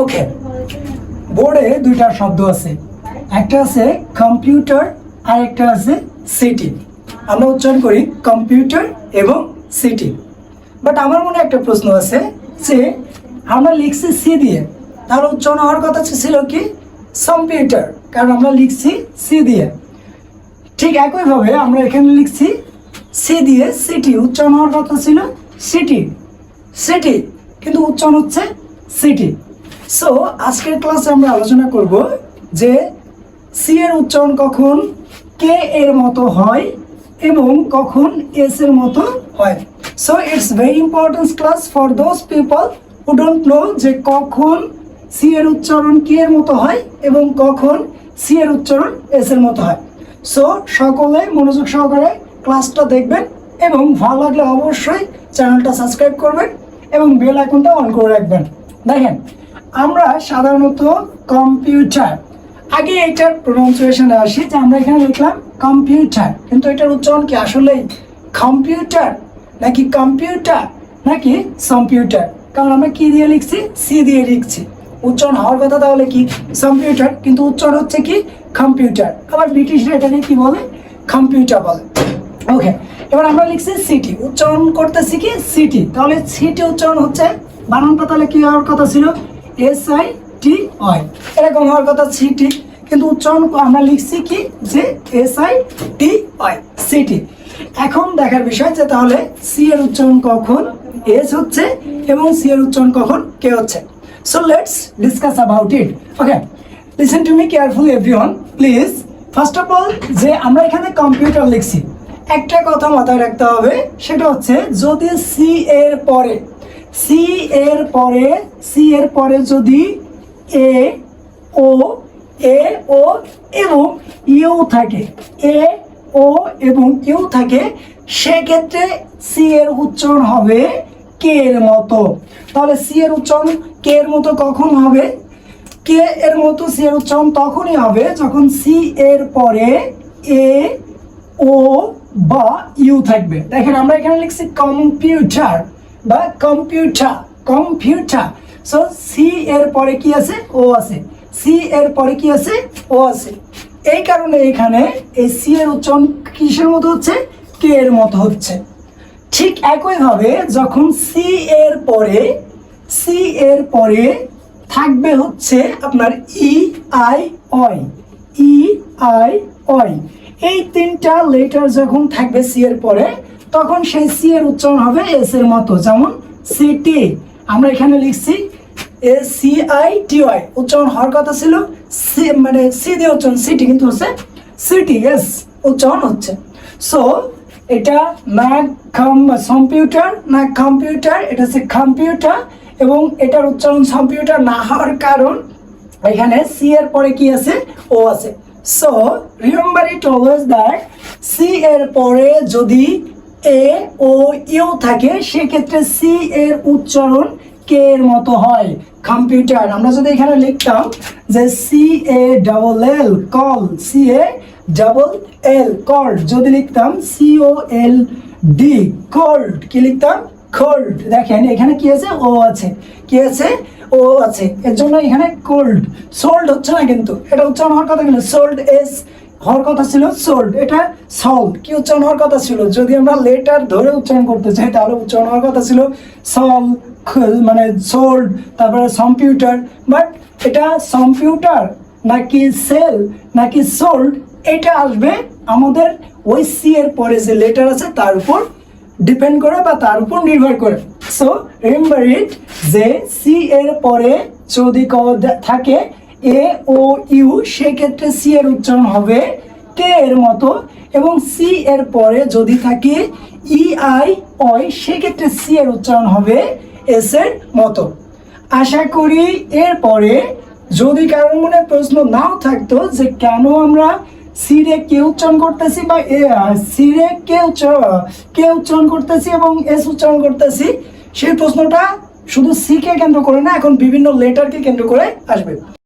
ওকে বোর্ডে দুইটা শব্দ আছে। একটা আছে কম্পিউটার আর একটা আছে সিটি আমরা উচ্চারণ করি কম্পিউটার এবং সিটি বাট আমার মনে একটা প্রশ্ন আছে যে, আমরা লিখছি সি দিয়ে, তাহলে উচ্চারণ হওয়ার কথা ছিল কি? কম্পিউটার কারণ আমরা লিখছি সি দিয়ে। ঠিক একইভাবে আমরা এখানে লিখছি সি দিয়ে সিটি উচ্চারণ হওয়ার কথা ছিল সিটি সিটি কিন্তু উচ্চারণ হচ্ছে সিটি সো আজকের ক্লাসে আমরা আলোচনা করব যে সি এর উচ্চারণ কখন কে এর মতো হয় এবং কখন এস এর মতো হয়। So it's very important class for those people who don't know যে কখন সি এর উচ্চারণ কে এর মতো হয় এবং কখন সি এর উচ্চারণ এস এর মতো হয়। সো সকলে মনোযোগ সহকারে ক্লাসটা দেখবেন এবং ভালো লাগলে অবশ্যই চ্যানেলটা সাবস্ক্রাইব করবেন এবং বেল আইকনটা অন করে রাখবেন। দেখেন আমরা সাধারণত কম্পিউটার আগে এটার প্রোনাউন্সিয়েশনে আসি যে আমরা এখানে লিখলাম কম্পিউটার কিন্তু এটার উচ্চারণ কি আসলে কম্পিউটার নাকি কম্পিউটার নাকি কম্পিউটার কারণ আমরা কি দিয়ে লিখছি? সি দিয়ে লিখছি। উচ্চারণ হওয়ার কথা তাহলে কি? কম্পিউটার কিন্তু উচ্চারণ হচ্ছে কি? কম্পিউটার আবার ব্রিটিশরা এটাকে কি বলে? কম্পিউটার বলে। ওকে এবার আমরা লিখছি সিটি উচ্চারণ করতেছি কি? সিটি তাহলে সিটি উচ্চারণ হচ্ছে। বানানটা তাহলে কি হওয়ার কথা ছিল? এস আই টি ওয়াই এরকম হওয়ার কথা সিটি কিন্তু উচ্চারণ আমরা লিখছি কি? যে S I T Y city এখন দেখার বিষয় যে তাহলে সি এর উচ্চারণ কখন এস হচ্ছে এবং সি এর উচ্চারণ কখন কে হচ্ছে। So let's discuss about it okay listen to me careful everyone please first of all যে আমরা এখানে কম্পিউটার লিখছি, একটা কথা মাথায় রাখতে হবে, সেটা হচ্ছে যদি সি এর পরে সি এর পরে, সি এর পরে যদি এ, ও এ, ও এবং ইউ থাকে, এ, ও এবং ইউ থাকে, সেক্ষেত্রে সি এর উচ্চারণ হবে কে এর মতো। তাহলে সি এর উচ্চারণ কে এর মতো কখন হবে? কে এর মতো সি এর উচ্চারণ তখনই হবে যখন সি এর পরে এ, ও বা ইউ থাকবে। দেখেন আমরা এখানে লিখছি কম্পিউটার। বা কম্পিউটার কম্পিউটার সো সি এর পরে কি আছে? ও আছে। সি এর পরে কি আছে? ও আছে। এই কারণে এখানে এই সি এর উচ্চারণ কিসের মতো হচ্ছে? কে এর মতো হচ্ছে। ঠিক একইভাবে যখন সি এর পরে সি এর পরে থাকবে হচ্ছে আপনার ই আই অয় ই আই অয় এই তিনটা লেটার যখন থাকবে সি এর পরে তখন সেই সি এর উচ্চারণ হবে এস এর মতো। যেমন সিটি আমরা এখানে লিখছি এ সি আই টি ওয়াই উচ্চারণ হওয়ার কথা ছিল সি মানে সি দিয়ে উচ্চারণ সিটি কিন্তু হচ্ছে সিটি এস উচ্চারণ হচ্ছে। সো এটা না কম্পিউটার না কম্পিউটার এটা হচ্ছে কম্পিউটার এবং এটার উচ্চারণ কম্পিউটার না হওয়ার কারণ এখানে সি এর পরে কি আছে? ও আছে। So remember it always that C এর পরে যদি এ ও ইউ থাকে, সেক্ষেত্রে সি এর উচ্চারণ কে এর মতো হয়। কম্পিউটার আমরা যদি এখানে লিখতাম যে C A double L call C A double L called যদি লিখতাম C O L D cold কি লিখতাম? কোল্ড দেখেন, এখানে কি আছে? ও আছে। কি আছে? ও আছে। এর জন্য এখানে কোল্ড সোল্ড হচ্ছে না কিন্তু। এটা উচ্চারণ হওয়ার কথা কিন্তু। সোল্ড এস হওয়ার কথা ছিল সোল্ড এটা সল্ট কি উচ্চারণ হওয়ার কথা ছিল? যদি আমরা লেটার ধরে উচ্চারণ করতে চাই, তাহলে উচ্চারণ হওয়ার কথা ছিল সল মানে সোল্ড তারপরে কম্পিউটার বাট এটা কম্পিউটার নাকি সেল নাকি সোল্ড এটা আসবে আমাদের ওই সি এর পরে যে লেটার আছে, তার উপর ডিপেন্ড করে বা তার উপর নির্ভর করে। সো রিমেম্বার ইট যে সি এর পরে যদি থাকে এ, ও, ইউ সেক্ষেত্রে সি এর উচ্চারণ হবে কে এর মতো এবং সি এর পরে যদি থাকে ই, আই অয় সেক্ষেত্রে সি এর উচ্চারণ হবে এস এর মতো। আশা করি এরপরে যদি কারোর মনে প্রশ্ন নাও থাকতো যে কেন আমরা সিরে কে উচ্চারণ করতেছি বা এ সিরে কে উচ্চারণ কে উচ্চারণ করতেছি এবং এস উচ্চারণ করতেছি, সেই প্রশ্নটা শুধু সি কে কেন্দ্র করে না, এখন বিভিন্ন লেটারকে কেন্দ্র করে আসবে।